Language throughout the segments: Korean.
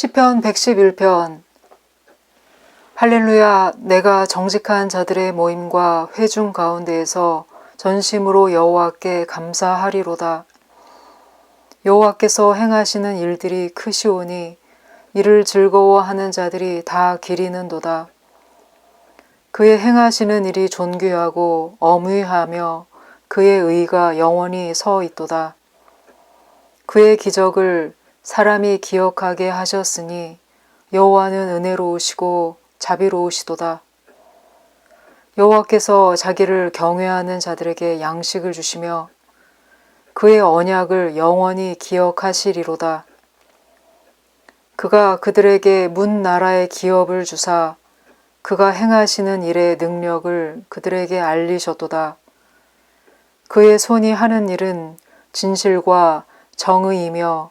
시편 111편 할렐루야 내가 정직한 자들의 모임과 회중 가운데에서 전심으로 여호와께 감사하리로다. 여호와께서 행하시는 일들이 크시오니 이를 즐거워하는 자들이 다 기리는도다. 그의 행하시는 일이 존귀하고 어무하며 그의 의가 영원히 서 있도다. 그의 기적을 사람이 기억하게 하셨으니 여호와는 은혜로우시고 자비로우시도다. 여호와께서 자기를 경외하는 자들에게 양식을 주시며 그의 언약을 영원히 기억하시리로다. 그가 그들에게 문 나라의 기업을 주사 그가 행하시는 일의 능력을 그들에게 알리셨도다. 그의 손이 하는 일은 진실과 정의이며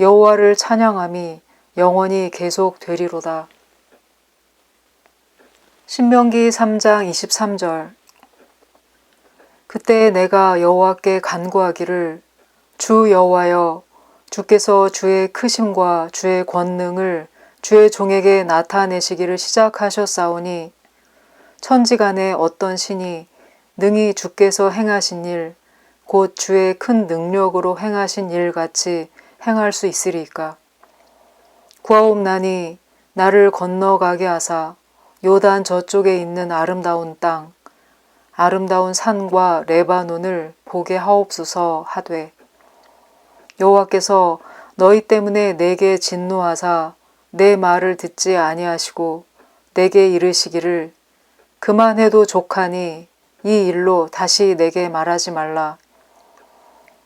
여호와를 찬양함이 영원히 계속되리로다. 신명기 3장 23절 그때 내가 여호와께 간구하기를 주 여호와여 주께서 주의 크심과 주의 권능을 주의 종에게 나타내시기를 시작하셨사오니 천지간에 어떤 신이 능히 주께서 행하신 일, 곧 주의 큰 능력으로 행하신 일 같이 행할 수 있으리까? 구하옵나니 나를 건너가게 하사 요단 저쪽에 있는 아름다운 땅, 아름다운 산과 레바논을 보게 하옵소서 하되 여호와께서 너희 때문에 내게 진노하사 내 말을 듣지 아니하시고 내게 이르시기를 그만해도 족하니 이 일로 다시 내게 말하지 말라.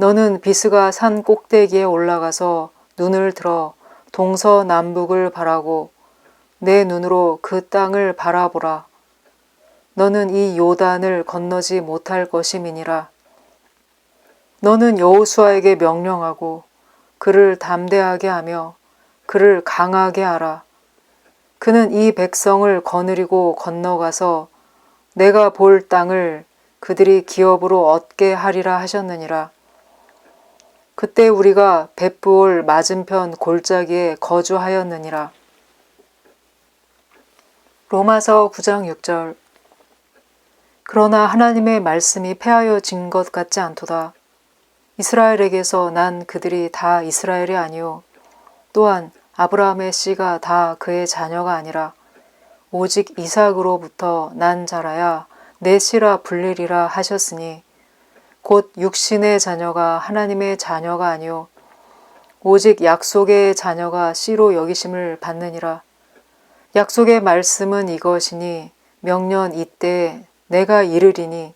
너는 비스가 산 꼭대기에 올라가서 눈을 들어 동서남북을 바라고 내 눈으로 그 땅을 바라보라. 너는 이 요단을 건너지 못할 것임이니라. 너는 여호수아에게 명령하고 그를 담대하게 하며 그를 강하게 하라. 그는 이 백성을 거느리고 건너가서 내가 볼 땅을 그들이 기업으로 얻게 하리라 하셨느니라. 그때 우리가 벳부올 맞은편 골짜기에 거주하였느니라. 로마서 9장 6절 그러나 하나님의 말씀이 패하여진 것 같지 않도다. 이스라엘에게서 난 그들이 다 이스라엘이 아니요 또한 아브라함의 씨가 다 그의 자녀가 아니라 오직 이삭으로부터 난 자라야 내 씨라 불리리라 하셨으니 곧 육신의 자녀가 하나님의 자녀가 아니요 오직 약속의 자녀가 씨로 여기심을 받느니라. 약속의 말씀은 이것이니 명년 이때 내가 이르리니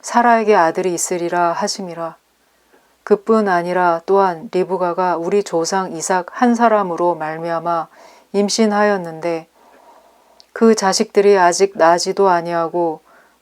사라에게 아들이 있으리라 하심이라. 그뿐 아니라 또한 리브가가 우리 조상 이삭 한 사람으로 말미암아 임신하였는데 그 자식들이 아직 나지도 아니하고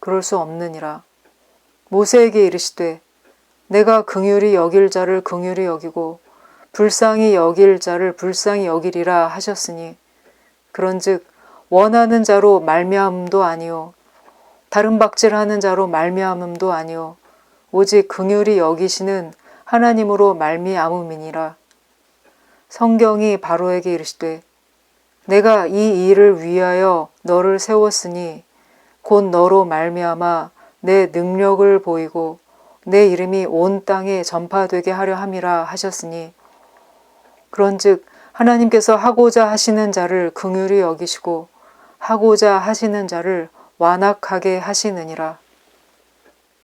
그럴 수 없느니라. 모세에게 이르시되 내가 긍휼히 여길 자를 긍휼히 여기고 불쌍히 여길 자를 불쌍히 여기리라 하셨으니 그런즉 원하는 자로 말미암음도 아니요 다른 박질하는 자로 말미암음도 아니요 오직 긍휼히 여기시는 하나님으로 말미암음이니라. 성경이 바로에게 이르시되 내가 이 일을 위하여 너를 세웠으니 곧 너로 말미암아 내 능력을 보이고 내 이름이 온 땅에 전파되게 하려 함이라 하셨으니 그런즉 하나님께서 하고자 하시는 자를 긍휼히 여기시고 하고자 하시는 자를 완악하게 하시느니라.